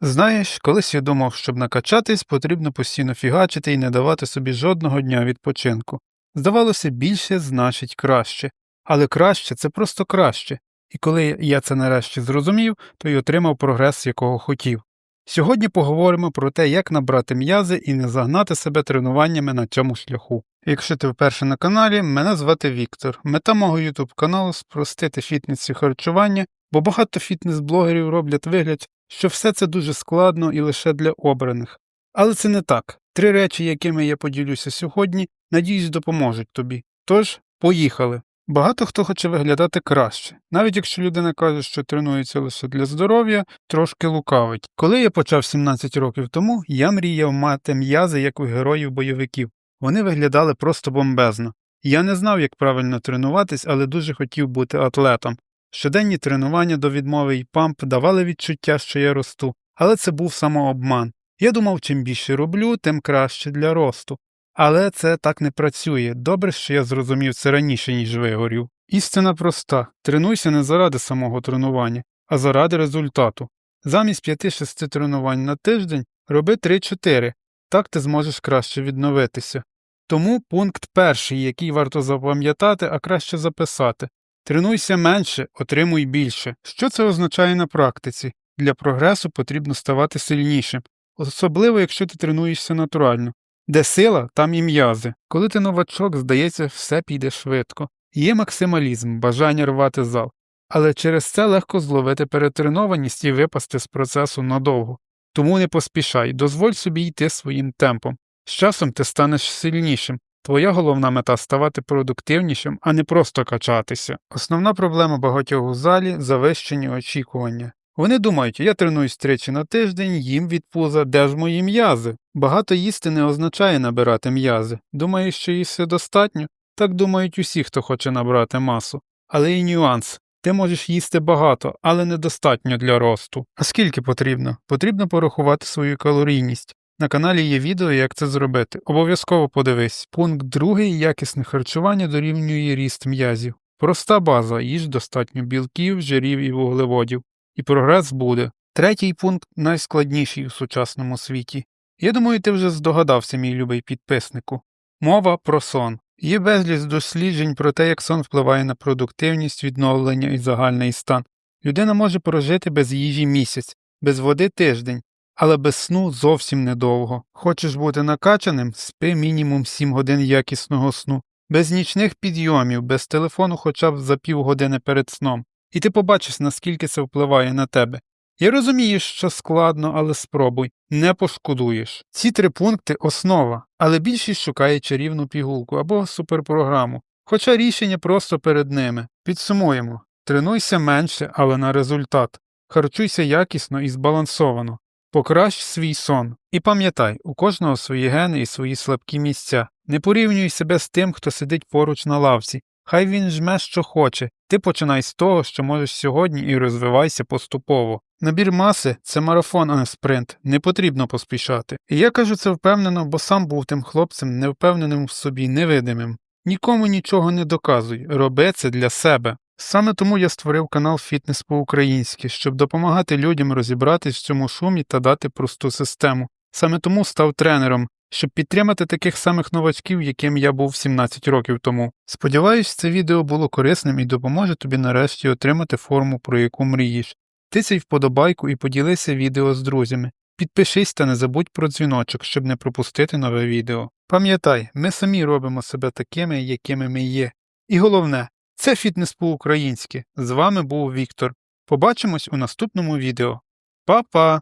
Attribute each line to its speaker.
Speaker 1: Знаєш, колись я думав, щоб накачатись, потрібно постійно фігачити і не давати собі жодного дня відпочинку. Здавалося, більше значить краще, але краще це просто краще, і коли я це нарешті зрозумів, то й отримав прогрес, якого хотів. Сьогодні поговоримо про те, як набрати м'язи і не загнати себе тренуваннями на цьому шляху. Якщо ти вперше на каналі, мене звати Віктор. Мета мого YouTube каналу спростити фітнес і харчування, бо багато фітнес-блогерів роблять вигляд, що все це дуже складно і лише для обраних. Але це не так. Три речі, якими я поділюся сьогодні, надіюсь, допоможуть тобі. Тож, поїхали. Багато хто хоче виглядати краще, навіть якщо людина каже, що тренується лише для здоров'я, трошки лукавить. Коли я почав 17 років тому, я мріяв мати м'язи, як у героїв бойовиків. Вони виглядали просто бомбезно. Я не знав, як правильно тренуватись, але дуже хотів бути атлетом. Щоденні тренування до відмови і памп давали відчуття, що я росту, але це був самообман. Я думав, чим більше роблю, тим краще для росту. Але це так не працює. Добре, що я зрозумів це раніше, ніж вигорів. Істина проста тренуйся не заради самого тренування, а заради результату. Замість 5-6 тренувань на тиждень роби 3-4, так ти зможеш краще відновитися. Тому пункт перший, який варто запам'ятати, а краще записати тренуйся менше, отримуй більше. Що це означає на практиці? Для прогресу потрібно ставати сильнішим, особливо якщо ти тренуєшся натурально. Де сила, там і м'язи. Коли ти новачок, здається, все піде швидко. Є максималізм, бажання рвати зал, але через це легко зловити перетренованість і випасти з процесу надовго. Тому не поспішай, дозволь собі йти своїм темпом. З часом ти станеш сильнішим. Твоя головна мета ставати продуктивнішим, а не просто качатися. Основна проблема багатьох у залі завищені очікування. Вони думають, я тренуюсь тричі на тиждень, їм від пуза, де ж мої м'язи. Багато їсти не означає набирати м'язи. Думаєш, що їсти достатньо? Так думають усі, хто хоче набрати масу. Але і нюанс. Ти можеш їсти багато, але недостатньо для росту. А скільки потрібно? Потрібно порахувати свою калорійність. На каналі є відео, як це зробити. Обов'язково подивись. Пункт другий якісне харчування дорівнює ріст м'язів. Проста база, їж достатньо білків, жирів і вуглеводів. І прогрес буде. Третій пункт найскладніший у сучасному світі. Я думаю, ти вже здогадався, мій любий підписнику. Мова про сон. Є безліч досліджень про те, як сон впливає на продуктивність, відновлення і загальний стан. Людина може прожити без їжі місяць, без води тиждень, але без сну зовсім недовго. Хочеш бути накачаним, спи мінімум 7 годин якісного сну, без нічних підйомів, без телефону хоча б за півгодини перед сном. І ти побачиш, наскільки це впливає на тебе. Я розумію, що складно, але спробуй, не пошкодуєш. Ці три пункти основа, але більшість шукає чарівну пігулку або суперпрограму, хоча рішення просто перед ними. Підсумуємо тренуйся менше, але на результат. Харчуйся якісно і збалансовано. Покращ свій сон. І пам'ятай, у кожного свої гени і свої слабкі місця. Не порівнюй себе з тим, хто сидить поруч на лавці. Хай він жме, що хоче. Ти починай з того, що можеш сьогодні, і розвивайся поступово. Набір маси це марафон, а не спринт. Не потрібно поспішати. І я кажу це впевнено, бо сам був тим хлопцем, невпевненим в собі, невидимим. Нікому нічого не доказуй, роби це для себе. Саме тому я створив канал Фітнес по-українськи, щоб допомагати людям розібратись в цьому шумі та дати просту систему. Саме тому став тренером, щоб підтримати таких самих новачків, яким я був 17 років тому. Сподіваюсь, це відео було корисним і допоможе тобі нарешті отримати форму, про яку мрієш. Тисяй вподобайку і поділися відео з друзями. Підпишись та не забудь про дзвіночок, щоб не пропустити нове відео. Пам'ятай, ми самі робимо себе такими, якими ми є. І головне, це фітнес по-українськи. З вами був Віктор. Побачимось у наступному відео. Па-па!